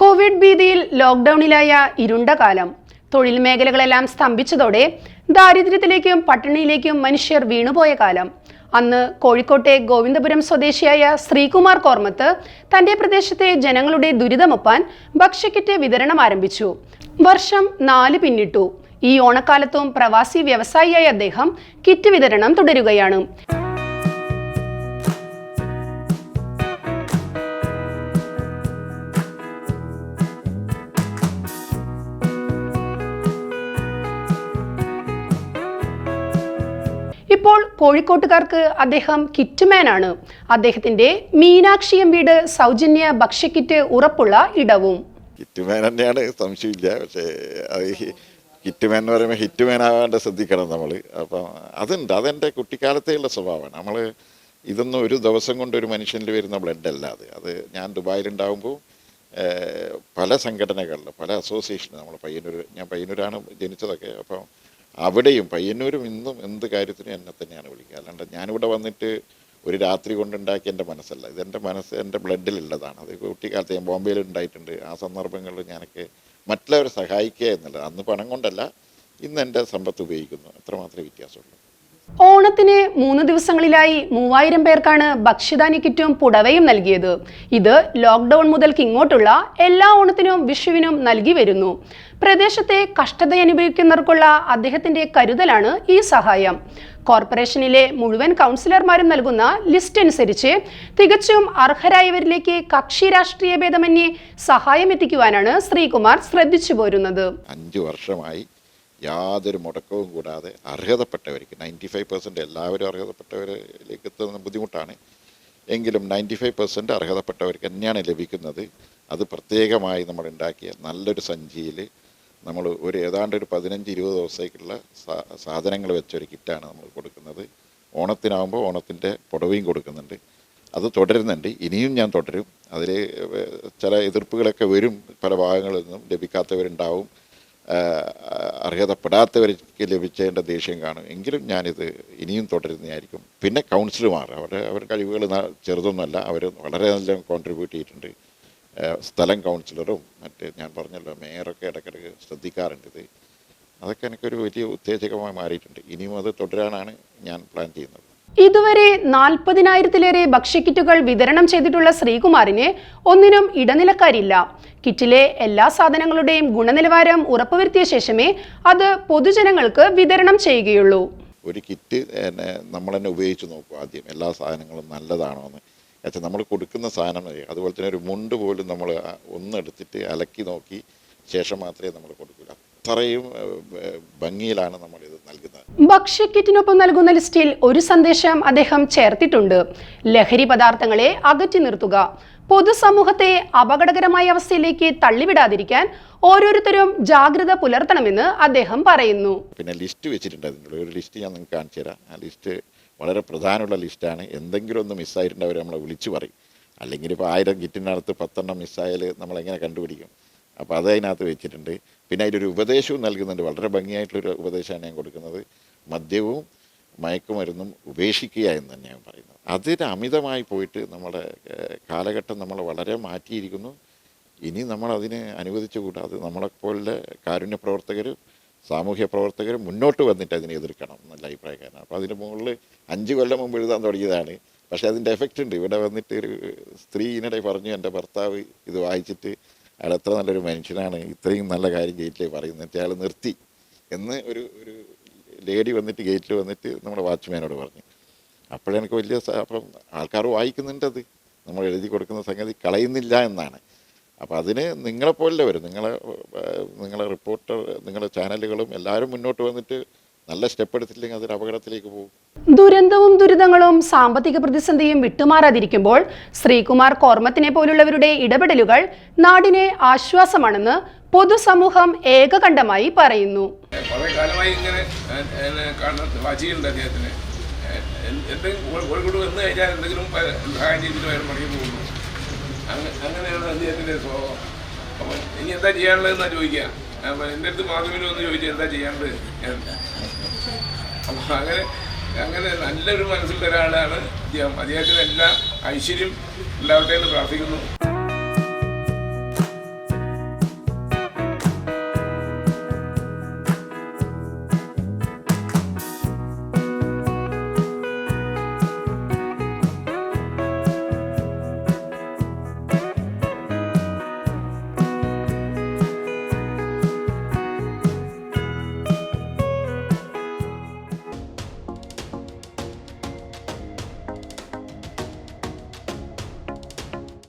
Covid ഭീതിയിൽ ലോക്ക്ഡൌണിലായ ഇരുണ്ട കാലം തൊഴിൽ മേഖലകളെല്ലാം സ്തംഭിച്ചതോടെ ദാരിദ്ര്യത്തിലേക്കും പട്ടിണിയിലേക്കും മനുഷ്യർ വീണുപോയ കാലം. അന്ന് കോഴിക്കോട്ടെ ഗോവിന്ദപുരം സ്വദേശിയായ ശ്രീകുമാർ കോർമത്ത് തന്റെ പ്രദേശത്തെ ജനങ്ങളുടെ ദുരിതമൊപ്പാൻ ഭക്ഷ്യക്കിറ്റ് വിതരണം ആരംഭിച്ചു. വർഷം നാല് പിന്നിട്ടു. ഈ ഓണക്കാലത്തും പ്രവാസി വ്യവസായിയായ അദ്ദേഹം കിറ്റ് വിതരണം തുടരുകയാണ്. ഇപ്പോൾ കോഴിക്കോട്ടുകാർക്ക് അദ്ദേഹം കിറ്റ്മാനാണ്. അദ്ദേഹത്തിന്റെ മീനാക്ഷി എം വീട് സൗജന്യ ഭക്ഷ്യക്കിറ്റ് ഉറപ്പുള്ള ഇടവും. കിറ്റ്മാൻ തന്നെയാണ് സംശയമില്ല. പക്ഷേ ഹിറ്റ്മാൻ എന്ന് പറയുമ്പോൾ ഹിറ്റ്മാൻ ആവാണ്ട് ശ്രദ്ധിക്കണം നമ്മൾ അപ്പം അതുണ്ട്. അതെന്റെ കുട്ടിക്കാലത്തെയുള്ള സ്വഭാവമാണ്. നമ്മൾ ഇതൊന്നും ഒരു ദിവസം കൊണ്ട് ഒരു മനുഷ്യനിൽ വരുന്ന ബ്ലഡ് അല്ല അത്. അത് ഞാൻ ദുബായിലുണ്ടാകുമ്പോൾ പല സംഘടനകളിൽ പല അസോസിയേഷൻ നമ്മൾ പയ്യന്നൂർ ഞാൻ പയ്യന്നൂരാണ് ജനിച്ചതൊക്കെ. അപ്പം അവിടെയും പയ്യന്നൂരും ഇന്നും എന്ത് കാര്യത്തിനും എന്നെ തന്നെയാണ് വിളിക്കുക. അല്ലാണ്ട് ഞാനിവിടെ വന്നിട്ട് ഒരു രാത്രി കൊണ്ടുണ്ടാക്കിയ എന്റെ മനസ്സല്ല. ഇതെന്റെ മനസ്സ് എന്റെ ബ്ലഡിലുള്ളതാണ്. അത് കുട്ടിക്കാലത്ത് ഞാൻ ബോംബെയിൽ ഉണ്ടായിട്ടുണ്ട്. ആ സന്ദർഭങ്ങളിൽ ഞാനൊക്കെ മറ്റുള്ളവരെ സഹായിക്കുക എന്നുള്ളത് അന്ന് പണം കൊണ്ടല്ല ഇന്ന് എന്റെ സമ്പത്ത് ഉപയോഗിക്കുന്നു. അത്രമാത്രമേ വ്യത്യാസമുള്ളൂ. ഓണത്തിന് മൂന്ന് ദിവസങ്ങളിലായി മൂവായിരം പേർക്കാണ് ഭക്ഷ്യധാന്യ കിറ്റും പുടവയും നൽകിയത്. ഇത് ലോക്ക്ഡൌൺ മുതൽക്ക് ഇങ്ങോട്ടുള്ള എല്ലാ ഓണത്തിനും വിഷുവിനും നൽകി വരുന്നു. പ്രദേശത്തെ കഷ്ടത അനുഭവിക്കുന്നവർക്കുള്ള അദ്ദേഹത്തിന്റെ കരുതലാണ് ഈ സഹായം. കോർപ്പറേഷനിലെ മുഴുവൻ കൗൺസിലർമാരും നൽകുന്ന ലിസ്റ്റ് അനുസരിച്ച് തികച്ചും അർഹരായവരിലേക്ക് കക്ഷി രാഷ്ട്രീയ ഭേദമന്യേ സഹായം എത്തിക്കുവാനാണ് ശ്രീകുമാർ ശ്രദ്ധിച്ചു പോരുന്നത് അഞ്ചു വർഷമായി യാതൊരു മുടക്കവും കൂടാതെ അർഹതപ്പെട്ടവർക്ക് നയന്റി ഫൈവ് പെർസെന്റ് എല്ലാവരും അർഹതപ്പെട്ടവരിലേക്ക് എത്തുന്ന ബുദ്ധിമുട്ടാണ്. എങ്കിലും നയന്റി ഫൈവ് പെർസെന്റ് അർഹതപ്പെട്ടവർക്ക് തന്നെയാണ് ലഭിക്കുന്നത്. അത് പ്രത്യേകമായി നമ്മൾ ഉണ്ടാക്കിയ നല്ലൊരു സഞ്ചിയിൽ നമ്മൾ ഒരു ഏതാണ്ട് ഒരു പതിനഞ്ച് ഇരുപത് ദിവസത്തേക്കുള്ള സാധനങ്ങൾ വെച്ചൊരു കിറ്റാണ് നമ്മൾ കൊടുക്കുന്നത്. ഓണത്തിനാകുമ്പോൾ ഓണത്തിന്റെ പുടവയും കൊടുക്കുന്നുണ്ട്. അത് തുടരുന്നുണ്ട്. ഇനിയും ഞാൻ തുടരും. അതിൽ ചില എതിർപ്പുകളൊക്കെ വരും. പല ഭാഗങ്ങളിൽ നിന്നും ലഭിക്കാത്തവരുണ്ടാവും. അർഹതപ്പെടാത്തവർക്ക് ലഭിച്ചതിന്റെ ദേഷ്യം കാണും. എങ്കിലും ഞാനിത് ഇനിയും തുടരുന്നതായിരിക്കും. പിന്നെ കൗൺസിലർമാർ അവരുടെ അവരുടെ കഴിവുകൾ ചെറുതൊന്നുമല്ല. അവർ വളരെ നല്ല കോൺട്രിബ്യൂട്ട് ചെയ്തിട്ടുണ്ട് സ്ഥലം കൗൺസിലറും മറ്റ് ഞാൻ പറഞ്ഞല്ലോ മേയറൊക്കെ ഇടയ്ക്കിടയ്ക്ക് ശ്രദ്ധിക്കാറുണ്ട് ഇത്. അതൊക്കെ എനിക്കൊരു വലിയ ഉത്തേജകമായി മാറിയിട്ടുണ്ട്. ഇനിയും അത് തുടരാനാണ് ഞാൻ പ്ലാൻ ചെയ്യുന്നത്. ഇതുവരെ നാൽപ്പതിനായിരത്തിലേറെ ഭക്ഷ്യക്കിറ്റുകൾ വിതരണം ചെയ്തിട്ടുള്ള ശ്രീകുമാറിന് ഒന്നിനും ഇടനിലക്കാരില്ല. കിറ്റിലെ എല്ലാ സാധനങ്ങളുടെയും ഗുണനിലവാരം ഉറപ്പുവരുത്തിയ ശേഷമേ അത് പൊതുജനങ്ങൾക്ക് വിതരണം ചെയ്യുകയുള്ളൂ. ഒരു കിറ്റ് എന്നെ നമ്മൾ തന്നെ ഉപയോഗിച്ച് നോക്കും ആദ്യം എല്ലാ സാധനങ്ങളും നല്ലതാണോ എന്ന്. വെച്ചാൽ നമ്മൾ കൊടുക്കുന്ന സാധനം അതുപോലെ തന്നെ ഒരു മുണ്ട് പോലും നമ്മൾ ഒന്നെടുത്തിട്ട് അലക്കി നോക്കി ശേഷം മാത്രമേ നമ്മൾ കൊടുക്കില്ല അത്രയും ഭംഗിയിലാണ് നമ്മൾ ഇത് നൽകുന്നത്. ഭക്ഷ്യക്കിറ്റിനൊപ്പം നൽകുന്ന ലിസ്റ്റിൽ ഒരു സന്ദേശം അദ്ദേഹം ചേർത്തിട്ടുണ്ട്. ലഹരി പദാർത്ഥങ്ങളെ അകറ്റി നിർത്തുക. പൊതുസമൂഹത്തെ അപകടകരമായ അവസ്ഥയിലേക്ക് തള്ളിവിടാതിരിക്കാൻ ഓരോരുത്തരും ജാഗ്രത പുലർത്തണമെന്ന് അദ്ദേഹം പറയുന്നു. പിന്നെ ലിസ്റ്റ് വെച്ചിട്ടുണ്ട്. ഒരു ലിസ്റ്റ് ഞാൻ നിങ്ങൾക്ക് കാണിച്ചു തരാം. ആ ലിസ്റ്റ് വളരെ പ്രധാനമുള്ള ലിസ്റ്റാണ്. എന്തെങ്കിലും ഒന്ന് മിസ്സായിട്ടുണ്ട് അവർ നമ്മളെ വിളിച്ചു പറയും. അല്ലെങ്കിൽ ഇപ്പോൾ ആയിരം കിറ്റിനകത്ത് പത്തെണ്ണം മിസ്സായാൽ നമ്മൾ എങ്ങനെ കണ്ടുപിടിക്കും? അപ്പോൾ അത് അതിനകത്ത് വെച്ചിട്ടുണ്ട്. പിന്നെ അതിലൊരു ഉപദേശവും നൽകുന്നുണ്ട്. വളരെ ഭംഗിയായിട്ടുള്ളൊരു ഉപദേശമാണ് ഞാൻ കൊടുക്കുന്നത്. മദ്യവും മയക്കുമരുന്നും ഉപേക്ഷിക്കുക എന്ന് തന്നെയാണ് പറയുന്നത്. അതിന് അമിതമായി പോയിട്ട് നമ്മുടെ കാലഘട്ടം നമ്മളെ വളരെ മാറ്റിയിരിക്കുന്നു. ഇനി നമ്മൾ അതിനെ അനുവദിച്ചുകൂടാ അത് നമ്മളെപ്പോലെ കാരുണ്യ പ്രവർത്തകരും സാമൂഹ്യ പ്രവർത്തകരും മുന്നോട്ട് വന്നിട്ട് അതിനെ എതിർക്കണം എന്നുള്ള അഭിപ്രായക്കാരനാണ്. അപ്പോൾ അതിന് മുകളിൽ അഞ്ച് കൊല്ലം മുമ്പ് എഴുതാൻ തുടങ്ങിയതാണ്. പക്ഷേ അതിന്റെ എഫക്റ്റ് ഉണ്ട്. ഇവിടെ വന്നിട്ട് ഒരു സ്ത്രീ ഇതിനിടെ പറഞ്ഞു എന്റെ ഭർത്താവ് ഇത് വായിച്ചിട്ട് അയാൾ എത്ര നല്ലൊരു മനുഷ്യനാണ്. ഇത്രയും നല്ല കാര്യം ചെയ്തിട്ടേ പറയുന്നത്. അയാൾ നിർത്തി. എന്ന് ഒരു ഒരു ലേഡി വന്നിട്ട് ഗേറ്റിൽ വന്നിട്ട് നമ്മുടെ വാച്ച്മാനോട് പറഞ്ഞു. അപ്പോഴെനിക്ക് വലിയ അപ്പം ആൾക്കാർ വായിക്കുന്നുണ്ട് അത് നമ്മൾ എഴുതി കൊടുക്കുന്ന സംഗതി കളയുന്നില്ല എന്നാണ്. അപ്പോൾ അതിന് നിങ്ങളെപ്പോലുള്ളവർ നിങ്ങളെ നിങ്ങളെ റിപ്പോർട്ടർ നിങ്ങളുടെ ചാനലുകളും എല്ലാവരും മുന്നോട്ട് വന്നിട്ട് നല്ല സ്റ്റെപ്പ് എടുത്തില്ലെങ്കിൽ അതൊരു അപകടത്തിലേക്ക് പോകും. ദുരന്തവും ദുരിതങ്ങളും സാമ്പത്തിക പ്രതിസന്ധിയും വിട്ടുമാറാതിരിക്കുമ്പോൾ ശ്രീകുമാർ കോർമത്തിനെ പോലുള്ളവരുടെ ഇടപെടലുകൾ നാടിനെ ആശ്വാസമാണെന്ന് പൊതുസമൂഹം ഏകകണ്ഠമായി പറയുന്നു. കുറെ കാലമായി ഇങ്ങനെ കാണുന്ന വാചിയുണ്ട് അദ്ദേഹത്തിന്. എന്ത്- എന്തെങ്കിലും കോഴിക്കോട് വന്നു കഴിഞ്ഞാൽ എന്തെങ്കിലും സഹായം ചെയ്തിട്ട് വരെ മടങ്ങി പോകുന്നു. അങ്ങനെയാണ് അദ്ദേഹത്തിന്റെ സ്വഭാവം. അപ്പം ഇനി എന്താ ചെയ്യാനുള്ളതെന്നാണ് ചോദിക്കുക. അപ്പം എന്റെ അടുത്ത് മാധവിനും ഒന്ന് ചോദിച്ചാൽ എന്താ ചെയ്യാനുള്ളത് അപ്പം അങ്ങനെ അങ്ങനെ നല്ലൊരു മനസ്സിലുള്ള ഒരാളാണ് അദ്ദേഹം. അദ്ദേഹത്തിന് എല്ലാ ഐശ്വര്യം ഉണ്ടാവട്ടെ എന്ന് പ്രാർത്ഥിക്കുന്നു.